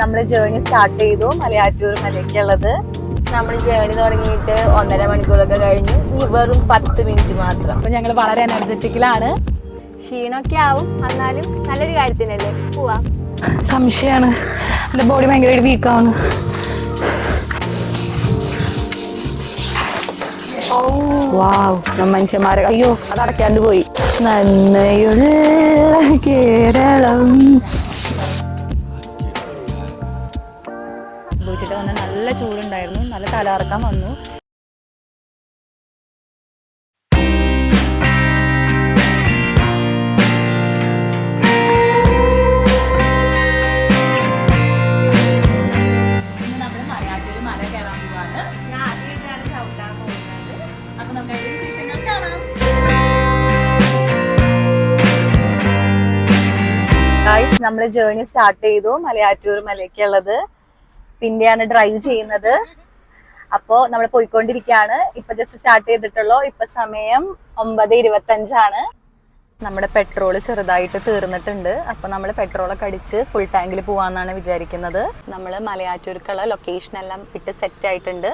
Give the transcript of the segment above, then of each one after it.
നമ്മൾ journey start ചെയ്തു. മലയാറ്റൂർ മലയ്ക്കുള്ളത്. നമ്മൾ ജേണി തുടങ്ങിയിട്ട് ഒന്നര മണിക്കൂറൊക്കെ കഴിഞ്ഞു. ഇനി വെറും പത്ത് മിനിറ്റ് മാത്രം. അപ്പൊ ഞങ്ങൾ വളരെ എനർജറ്റിക്കിലാണ് ക്ഷീണമൊക്കെ ആവും. എന്നാലും നല്ലൊരു കാര്യത്തിനല്ലേ? പോവാം. സംശയമാണ് എന്റെ ബോഡി ഭയങ്കരമായിട്ട് വീക്കാണ് വാവ് മനുഷ്യന്മാരെ അയ്യോ അത് അടയ്ക്കാണ്ട് പോയി. നന്നയുള്ള കേരളം. വിശേഷങ്ങൾ വന്നു. നമ്മൾ നമ്മൾ ജേർണി സ്റ്റാർട്ട് ചെയ്തു. മലയാറ്റൂർ മലയ്ക്കുള്ളത്. പിന്നെയാണ് ഡ്രൈവ് ചെയ്യുന്നത്. അപ്പോ നമ്മൾ പോയിക്കൊണ്ടിരിക്കുകയാണ് ഇപ്പൊ ജസ്റ്റ് സ്റ്റാർട്ട് ചെയ്തിട്ടുള്ളൂ. ഇപ്പൊ സമയം ഒമ്പത് ഇരുപത്തഞ്ചാണ്. നമ്മുടെ പെട്രോൾ ചെറുതായിട്ട് തീർന്നിട്ടുണ്ട്. അപ്പൊ നമ്മൾ പെട്രോളൊക്കെ അടിച്ച് ഫുൾ ടാങ്കിൽ പോവാന്നാണ് വിചാരിക്കുന്നത്. നമ്മൾ മലയാറ്റൂർക്കുള്ള ലൊക്കേഷൻ എല്ലാം ഇട്ട് സെറ്റ് ആയിട്ടുണ്ട്.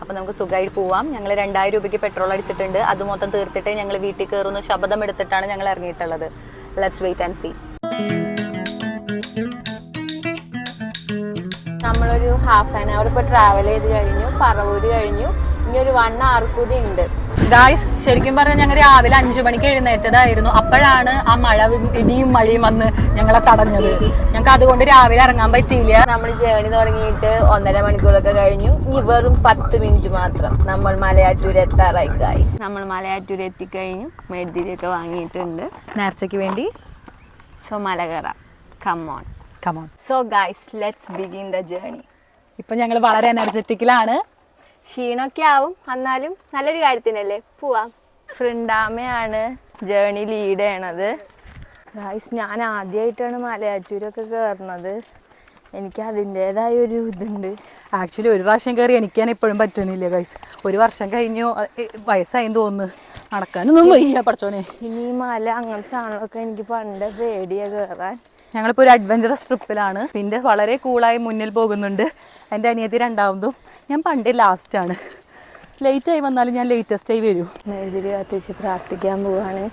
അപ്പൊ നമുക്ക് സുഖമായിട്ട് പോവാം. ഞങ്ങൾ രണ്ടായിരം രൂപയ്ക്ക് പെട്രോൾ അടിച്ചിട്ടുണ്ട്. അത് മൊത്തം തീർത്തിട്ട് ഞങ്ങൾ വീട്ടിൽ കയറുന്ന ശബ്ദം എടുത്തിട്ടാണ് ഞങ്ങൾ ഇറങ്ങിയിട്ടുള്ളത്. ലെറ്റ്സ് വെയിറ്റ് ആൻഡ് സീ നമ്മളൊരു ഹാഫ് ആൻ അവർ ഇപ്പോൾ ട്രാവൽ ചെയ്ത് കഴിഞ്ഞു. പറവൂര് കഴിഞ്ഞു. ഇനി ഒരു വൺ അവർ കൂടി ഉണ്ട്. ഗായ്സ് ശരിക്കും പറഞ്ഞാൽ ഞങ്ങൾ രാവിലെ അഞ്ചു മണിക്ക് എഴുന്നേറ്റതായിരുന്നു. അപ്പോഴാണ് ആ മഴ ഇടിയും മഴയും വന്ന് ഞങ്ങളെ തടഞ്ഞത്. ഞങ്ങൾക്ക് അതുകൊണ്ട് രാവിലെ ഇറങ്ങാൻ പറ്റിയില്ല. നമ്മൾ ജേണി തുടങ്ങിയിട്ട് ഒന്നര മണിക്കൂറൊക്കെ കഴിഞ്ഞു. ഇനി വെറും പത്ത് മിനിറ്റ് മാത്രം നമ്മൾ മലയാറ്റൂർ എത്താറായി ഗായ്സ് നമ്മൾ മലയാറ്റൂർ എത്തിക്കഴിഞ്ഞു. മെഴുതിരിയൊക്കെ വാങ്ങിയിട്ടുണ്ട്. നേർച്ചയ്ക്ക് വേണ്ടി? സോ മല come on come on come on so guys let's begin the journey ഇപ്പൊ ഞങ്ങൾ വളരെ എനർജറ്റിക്കിലാണ് ക്ഷീണമൊക്കെ ആവും. എന്നാലും നല്ലൊരു കാര്യത്തിനല്ലേ? പോവാം. ഫ്രണ്ടാമയാണ്. ജേണി ലീഡ് ചെയ്യണത് ഗായ്സ് ഞാൻ ആദ്യമായിട്ടാണ് മലയാറ്റൂരൊക്കെ കയറുന്നത് എനിക്ക് അതിന്റേതായ ഒരു ഇതുണ്ട്. ആക്ച്വലി ഒരു പ്രാവശ്യം കയറി എനിക്ക് തന്നെ ഇപ്പോഴും പറ്റണില്ല ഗൈസ് ഒരു വർഷം കഴിഞ്ഞു വയസ്സായി തോന്നുന്നു. നടക്കാനൊന്നും വയ്യ പഠിച്ചോനെ. ഇനി മല അങ്ങനത്തെ സാധനങ്ങളൊക്കെ എനിക്ക് പണ്ട് പേടിയാണ് കയറാൻ ഞങ്ങളിപ്പോൾ ഒരു അഡ്വഞ്ചറസ് ട്രിപ്പിലാണ് പിന്നെ വളരെ കൂളായി മുന്നിൽ പോകുന്നുണ്ട്. എന്റെ അനിയത്തി രണ്ടാമതും. ഞാൻ പണ്ടേ ലാസ്റ്റാണ് ലേറ്റായി വന്നാലും ഞാൻ ലേറ്റസ്റ്റായി വരും. കത്തിച്ച് പ്രാർത്ഥിക്കാൻ പോവാണ്.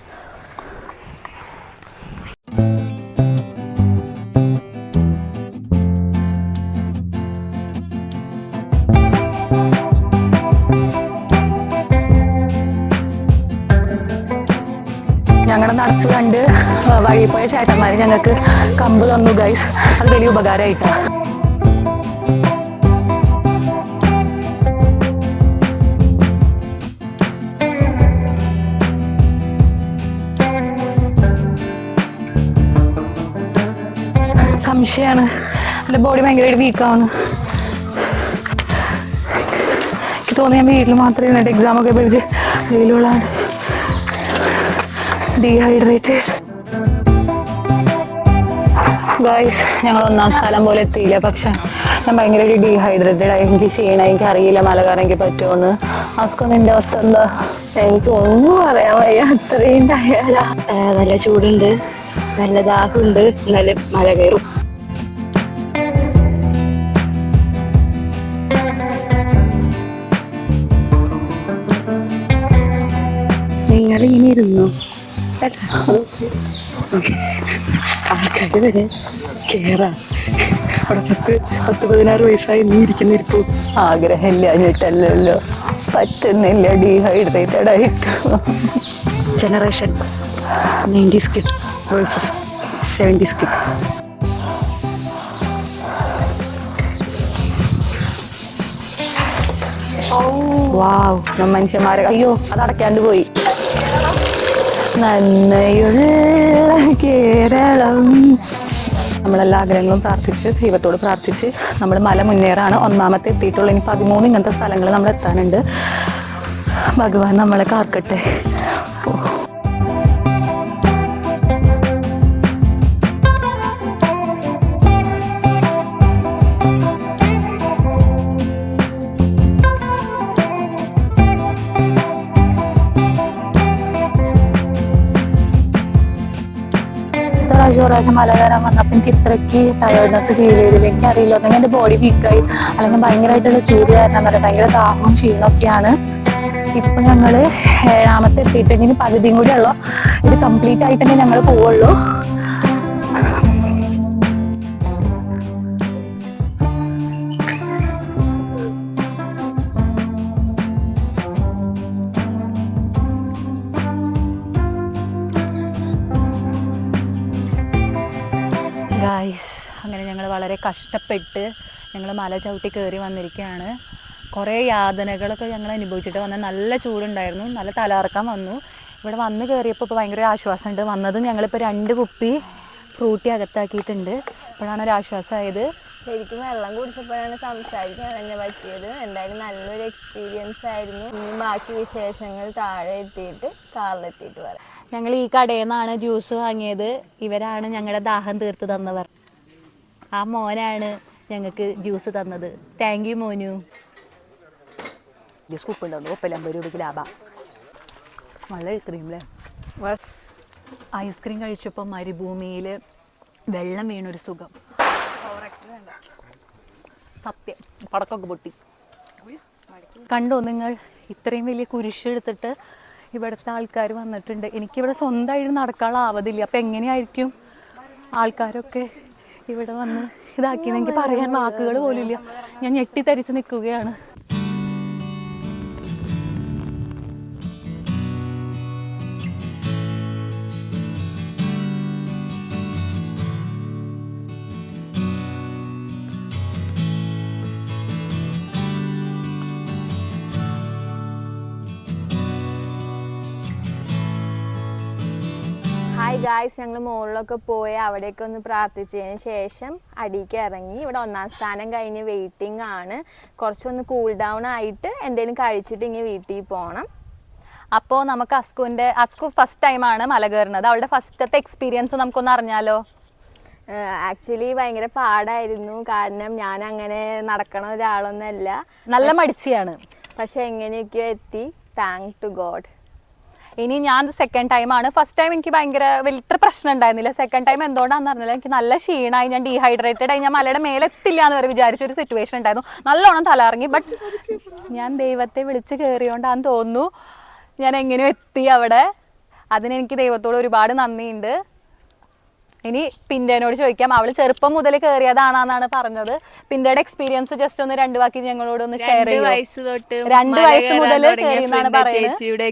ഞങ്ങളുടെ നടത്ത് കണ്ട് വഴി പോയ ചേട്ടന്മാർ ഞങ്ങൾക്ക് കമ്പ് തന്നു ഗൈസ് അത് വലിയ ഉപകാരമായിട്ടാണ് സംശയമാണ് എന്റെ ബോഡി ഭയങ്കരമായിട്ട് വീക്കാണ് എനിക്ക് തോന്നി ഞാൻ വീട്ടിൽ മാത്രമേ എക്സാം ഒക്കെ പഠിച്ച് വെയിലുള്ളതാണ്. ഡീഹൈഡ്രേറ്റ് ഗൈസ് ഞങ്ങൾ ഒന്നാം സ്ഥലം പോലെ എത്തിയില്ല. പക്ഷെ ഞാൻ ഭയങ്കര ഒരു ഡീഹൈഡ്രേറ്റഡ് ആയി എനിക്ക് ക്ഷീണം എനിക്ക് അറിയില്ല മല കയറാൻ എനിക്ക് പറ്റുമെന്ന്. ആസ്കോ നിന്റെ അവസ്ഥ എന്താ? എനിക്ക് ഒന്നും പറയാൻ വയ്യ. അത്രയും നല്ല ചൂടുണ്ട്. നല്ല ദാഹമുണ്ട്. നല്ല മല കയറും നിങ്ങൾ ഇങ്ങനെ ഇരുന്നു? ആൾക്കാരുടെ വരെ അവിടെ പത്ത് പത്ത് പതിനാറ് വയസ്സായി നീ ഇരിക്കുന്ന ഇരിപ്പോ ആഗ്രഹമില്ല ഞെട്ടല്ലോ പറ്റുന്നില്ല ഡീഹൈഡ്രേറ്റഡ് ആയിട്ട് generation nineties kid versus seventies kid മനുഷ്യന്മാരെ അയ്യോ അത് അടയ്ക്കാണ്ട് പോയി. നന്മയുള്ള കേരളം. നമ്മളെല്ലാ ആഗ്രഹങ്ങളും പ്രാർത്ഥിച്ച് ദൈവത്തോട് പ്രാർത്ഥിച്ച് നമ്മൾ മല മുന്നേറാണ്. ഒന്നാമത്തെ എത്തിയിട്ടുള്ള. ഇനി പതിമൂന്ന് ഇങ്ങനത്തെ സ്ഥലങ്ങൾ നമ്മൾ എത്താനുണ്ട് ഭഗവാൻ നമ്മളെ കാക്കട്ടെ. ഒരു പ്രാവശ്യം മല കയറാൻ വന്നപ്പോൾ എനിക്ക് ഇത്രയ്ക്ക് ടയർഡ്നെസ് ഫീൽ ചെയ്തില്ല. എനിക്ക് അറിയില്ല ഒന്നെങ്കിൽ എന്റെ ബോഡി വീക്കായി അല്ലെങ്കിൽ ഭയങ്കരമായിട്ടുള്ള ചൂട് കാരണം പറയാം ഭയങ്കര ദാഹവും ക്ഷീണമൊക്കെയാണ്. ഇപ്പൊ ഞങ്ങൾ ഏഴാമത്തെ എത്തിയിട്ടുണ്ടെങ്കിൽ പകുതിയും കൂടെ ഉള്ളു. ഇത് കംപ്ലീറ്റ് ആയിട്ട് ഞങ്ങൾ പോവുള്ളൂ. ഗായ്സ് അങ്ങനെ ഞങ്ങൾ വളരെ കഷ്ടപ്പെട്ട് ഞങ്ങൾ മല ചവിട്ടി കയറി വന്നിരിക്കുകയാണ് കുറേ യാതനകളൊക്കെ ഞങ്ങൾ അനുഭവിച്ചിട്ട് വന്ന നല്ല ചൂടുണ്ടായിരുന്നു. നല്ല തലകറക്കാൻ വന്നു. ഇവിടെ വന്ന് കയറിയപ്പോൾ ഇപ്പോൾ ഭയങ്കര ആശ്വാസമുണ്ട്. വന്നതും ഞങ്ങളിപ്പോൾ രണ്ട് കുപ്പി ഫ്രൂട്ടി അകത്താക്കിയിട്ടുണ്ട്. ഇപ്പോഴാണ് ഒരു ആശ്വാസമായത്. ശരിക്കും വെള്ളം കുടിച്ചപ്പോഴാണ് സംസാരിക്കാൻ തന്നെ പറ്റിയത്. എന്തായാലും നല്ലൊരു എക്സ്പീരിയൻസ് ആയിരുന്നു. ഇനി ബാക്കി വിശേഷങ്ങൾ താഴെ എത്തിയിട്ട് കാറിലെത്തിയിട്ട് പറയാം ഞങ്ങൾ ഈ കടയിൽ നിന്നാണ് ജ്യൂസ് വാങ്ങിയത്. ഇവരാണ് ഞങ്ങളുടെ ദാഹം തീർത്ത് തന്നവർ. ആ മോനാണ് ഞങ്ങൾക്ക് ജ്യൂസ് തന്നത്. Thank you Monu. സ്കൂപ്പ് തന്നു ഒപ്പലമ്പത് രൂപയ്ക്ക് ലാഭ. നല്ല ഐസ്ക്രീം അല്ലേ ഐസ്ക്രീം കഴിച്ചപ്പോൾ മരുഭൂമിയിൽ വെള്ളം വീണൊരു സുഖം. സത്യം. പടക്കമൊക്കെ പൊട്ടി. കണ്ടോ നിങ്ങൾ? ഇത്രയും വലിയ കുരിശെടുത്തിട്ട് ഇവിടുത്തെ ആൾക്കാർ വന്നിട്ടുണ്ട്. എനിക്കിവിടെ സ്വന്തമായിട്ട് നടക്കാനുള്ള ആവതില്ല അപ്പം എങ്ങനെയായിരിക്കും ആൾക്കാരൊക്കെ ഇവിടെ വന്ന് ഇതാക്കിയെന്ന് എനിക്ക് പറയാൻ വാക്കുകൾ പോലും ഇല്ല ഞാൻ ഞെട്ടിത്തരിച്ച് നിൽക്കുകയാണ്. ഹായ് ഗായ്സ് ഞങ്ങൾ മുകളിലൊക്കെ പോയി അവിടെയൊക്കെ ഒന്ന് പ്രാർത്ഥിച്ചതിന് ശേഷം അടിക്ക് ഇറങ്ങി. ഇവിടെ ഒന്നാം സ്ഥാനം കഴിഞ്ഞ് വെയിറ്റിംഗ് ആണ്. കുറച്ചൊന്ന് കൂൾ ഡൗൺ ആയിട്ട് എന്തെങ്കിലും കഴിച്ചിട്ട് ഇങ്ങനെ വീട്ടിൽ പോകണം അപ്പോൾ നമുക്ക് അസ്കുവിന്റെ അസ്കു ഫസ്റ്റ് ടൈമാണ് മല കയറുന്നത്. അവളുടെ ഫസ്റ്റത്തെ എക്സ്പീരിയൻസ് നമുക്കൊന്ന് അറിഞ്ഞാലോ? ആക്ച്വലി ഭയങ്കര പാടായിരുന്നു. കാരണം ഞാൻ അങ്ങനെ നടക്കണ ഒരാളൊന്നല്ല. നല്ല മടിച്ചിയാണ്. പക്ഷെ എങ്ങനെയൊക്കെയോ എത്തി. താങ്ക് ടു ഗോഡ് ഇനി ഞാൻ സെക്കൻഡ് ടൈമാണ് ഫസ്റ്റ് ടൈം എനിക്ക് ഭയങ്കര വലിയ പ്രശ്നം ഉണ്ടായിരുന്നില്ല. സെക്കൻഡ് ടൈം എന്തുകൊണ്ടാണെന്ന് അറിഞ്ഞില്ല. എനിക്ക് നല്ല ക്ഷീണമായി ഞാൻ ഡീഹൈഡ്രേറ്റഡ് ആയി ഞാൻ മലയുടെ മേലെ എത്തില്ല എന്ന് വരെ വിചാരിച്ച ഒരു സിറ്റുവേഷൻ ഉണ്ടായിരുന്നു. നല്ലോണം തലറങ്ങി ബട്ട് ഞാൻ ദൈവത്തെ വിളിച്ച് കയറിയോണ്ടാന്ന് തോന്നുന്നു. ഞാൻ എങ്ങനെയോ എത്തി അവിടെ. അതിനെനിക്ക് ദൈവത്തോട് ഒരുപാട് നന്ദിയുണ്ട്. ഇനി പിന്തേനോട് ചോദിക്കാം. അവൾ ചെറുപ്പം മുതൽ കയറിയതാണെന്നാണ് പറഞ്ഞത്. പിന്തയുടെ എക്സ്പീരിയൻസ് ജസ്റ്റ് ഒന്ന് രണ്ട് വാക്കി ഞങ്ങളോട് ഒന്ന് ഷെയർ ചെയ്യും? രണ്ട് വയസ്സ് മുതൽ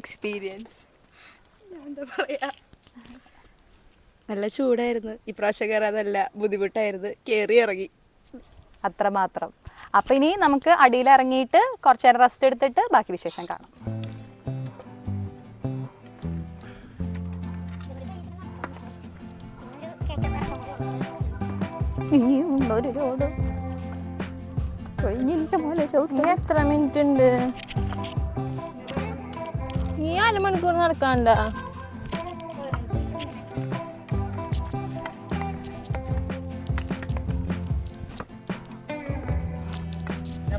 എക്സ്പീരിയൻസ് എന്താ പറയാ? നല്ല ചൂടായിരുന്നു. ഇപ്രാവശ്യം കയറാതല്ല ബുദ്ധിമുട്ടായിരുന്നു. കയറി ഇറങ്ങി. അത്രമാത്രം. അപ്പൊ ഇനി നമുക്ക് അടിയിൽ ഇറങ്ങിയിട്ട് കുറച്ചു നേരം റെസ്റ്റ് എടുത്തിട്ട് ബാക്കി വിശേഷം കാണാം. ഇനിയുണ്ടൊരു റോഡ് കഴിഞ്ഞില്ല മോലെ ചവിട്ടി ഇനി എത്ര മിനിറ്റ് ഉണ്ട്? നീ അരമണിക്കൂർ നടക്കാണ്ടാ?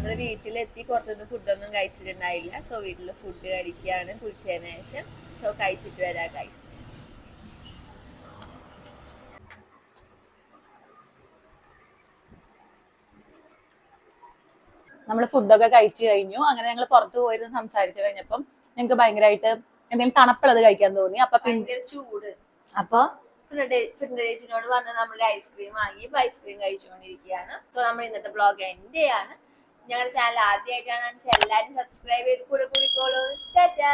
നമ്മൾ വീട്ടിലെത്തി പുറത്തുനിന്ന് ഫുഡൊന്നും കഴിച്ചിട്ടുണ്ടായില്ല. സോ വീട്ടിൽ ഫുഡ് കഴിക്കുകയാണ് കുളിച്ചതിന് ശേഷം. സോ കഴിച്ചിട്ട് വരാം ഗൈസ് നമ്മൾ ഫുഡൊക്കെ കഴിച്ചു കഴിഞ്ഞു. അങ്ങനെ ഞങ്ങൾ പുറത്ത് പോയിരുന്ന് സംസാരിച്ചു കഴിഞ്ഞപ്പം ഞങ്ങൾക്ക് ഭയങ്കരമായിട്ട് എന്തെങ്കിലും തണുപ്പുള്ളത് കഴിക്കാൻ തോന്നി. അപ്പൊ ചൂട്. അപ്പൊ ഫ്രണ്ടേജിനോട് വന്ന് നമ്മൾ ഐസ്ക്രീം വാങ്ങി ഐസ്ക്രീം കഴിച്ചുകൊണ്ടിരിക്കുകയാണ് സോ നമ്മൾ ഇന്നത്തെ ബ്ലോഗ് എൻഡ് ആണ് ഞങ്ങളുടെ ചാനൽ ആദ്യമായിട്ടാണെന്ന് വെച്ചാൽ എല്ലാവരും സബ്സ്ക്രൈബ് ചെയ്ത് കൂടെ കൂടിക്കോളൂ. ടാറ്റാ.